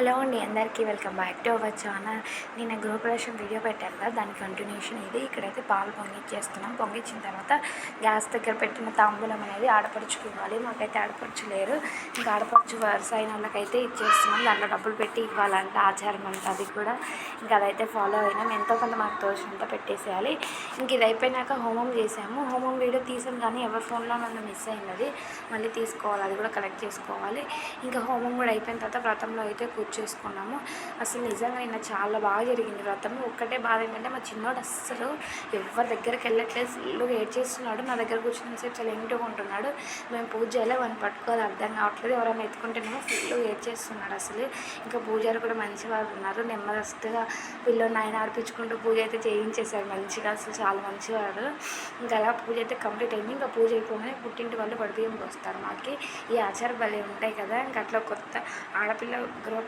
Hello అండి అందరికీ welcome back to our channel. నేను గృహప్రవేశం వీడియో పెట్టాను కదా దాని కంటిన్యూషన్ ఇది. ఇక్కడైతే పాలు పొంగిచ్చేస్తున్నాం. పొంగిచ్చిన తర్వాత గ్యాస్ దగ్గర పెట్టిన తాంబూలం అనేది ఆడపడుచుకు ఇవ్వాలి మాకైతే ఆడపడుచు లేరు. ఇంకా ఆడపడుచు వరుస అయిన వాళ్ళకైతే ఇచ్చేస్తున్నాం. దాంట్లో డబ్బులు పెట్టి ఇవ్వాలంట ఆచారం అంట అది కూడా. ఇంకా అదైతే ఫాలో అయినాం. ఎంతో కొంత మాకు తోచినంత పెట్టేసేయాలి. ఇంక ఇది అయిపోయినాక హోమం చేసాము. హోమం వీడియో తీసాం కానీ ఎవరి ఫోన్లో నన్ను మిస్ అయినది మళ్ళీ తీసుకోవాలి అది కూడా కలెక్ట్ చేసుకోవాలి. ఇంకా హోమం కూడా అయిపోయిన తర్వాత వ్రతంలో అయితే కూర్చేసుకున్నాము అసలు నిజంగా నిన్న చాలా బాగా జరిగింది వ్రతం ఒక్కటే బాధ ఏంటంటే మా చిన్నోడు అస్సలు ఎవరి దగ్గరికి వెళ్ళట్లేదు. ఫుల్గా ఏడ్ చేస్తున్నాడు నా దగ్గర కూర్చున్నసేపు చాలా ఇంటిగా ఉంటున్నాడు. మేము పూజ చేయాలి వాడిని పట్టుకోవాలి అర్థం కావట్లేదు. ఎవరైనా ఎత్తుకుంటేనేమో ఫుల్ ఏడ్ చేస్తున్నాడు అసలు. ఇంకా పూజారు కూడా మంచి వాళ్ళు ఉన్నారు. నెమ్మదస్తుగా పిల్లలు నాయన ఆడిపించుకుంటూ పూజ అయితే చేయించేశారు మంచిగా. అసలు చాలా మంచివారు. ఇంకా అలా పూజ అయితే కంప్లీట్ అయింది. ఇంకా పూజ అయిపోగానే పుట్టింటి వాళ్ళు పడిపోయి వస్తారు మాకి. ఈ ఆచార బలి ఉంటాయి కదా. ఇంకా అట్లా కొత్త ఆడపిల్ల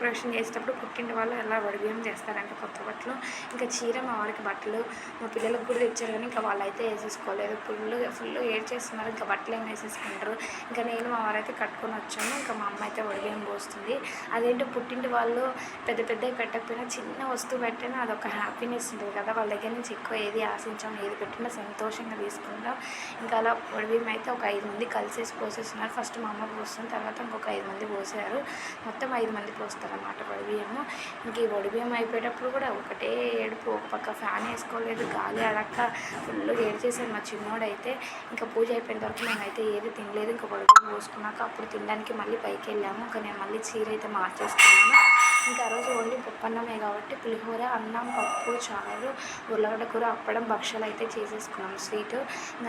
డెకరేషన్ చేసేటప్పుడు పుట్టింటి వాళ్ళు ఎలా వడివ్యం చేస్తారంటే కొత్త బట్టలు ఇంకా చీర మా వాడికి బట్టలు మా పిల్లలకు కూడా తెచ్చారు కానీ ఇంకా వాళ్ళు అయితే వేసేసుకోలేదు. ఫుల్ ఫుల్ ఏడ్ చేస్తున్నారు ఇంకా బట్టలు ఏం వేసేసుకుంటారు. ఇంకా నేను మా వారైతే కట్టుకొని వచ్చాను ఇంకా మా అమ్మ అయితే వడివ్యం పోస్తుంది. అదేంటో పుట్టింటి వాళ్ళు పెద్ద పెద్దవి పెట్టకపోయినా చిన్న వస్తువు పెట్టినా అదొక హ్యాపీనెస్ ఉంటుంది కదా. వాళ్ళ దగ్గర నుంచి ఎక్కువ ఏది ఆశించాం ఏది పెట్టినా సంతోషంగా తీసుకుంటాం. ఇంకా అలా వడివ్యం అయితే ఒక ఐదు మంది కలిసేసి పోసేస్తున్నారు. ఫస్ట్ మా అమ్మ పోస్తుంది. తర్వాత ఇంకొక ఐదు మంది పోసారు. మొత్తం ఐదు మంది పోస్తారు. పోస్తారన్నమాట వడిబియ్యము. ఇంక ఈ వడిబియ్యం అయిపోయేటప్పుడు కూడా ఒకటే ఏడుపు ఒక పక్క ఫ్యాన్ వేసుకోలేదు గాలి అడక్క ఫుల్ ఏడు చేశాను మా చిన్నోడైతే. ఇంకా పూజ అయిపోయిన తర్వాత మేమైతే ఏది తినలేదు ఇంకా వడిబియ్యం పోసుకున్నాక అప్పుడు తినడానికి మళ్ళీ పైకి వెళ్ళాము. ఇంకా నేను మళ్ళీ చీర అయితే మార్చేసుకున్నాను. ఇంకా ఆ రోజు ఓన్లీ పప్పన్నమే కాబట్టి పులిహోర అన్నం పప్పు చారు ఉర్లగడ్డ కూర అప్పడం భక్షాలు అయితే చేసేసుకున్నాం స్వీట్.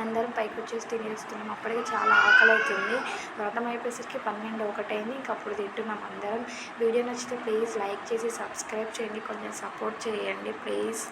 అందరం పైకి వచ్చేసి తినేస్తున్నాం అప్పటికే చాలా ఆకలి అవుతుంది వ్రతం అయిపోయేసరికి పన్నెండు ఒకటైంది. ఇంకా అప్పుడు తింటున్నాం అందరం. వీడియో నచ్చితే ప్లీజ్ లైక్ చేసి సబ్స్క్రైబ్ చేయండి. కొంచెం సపోర్ట్ చేయండి ప్లీజ్.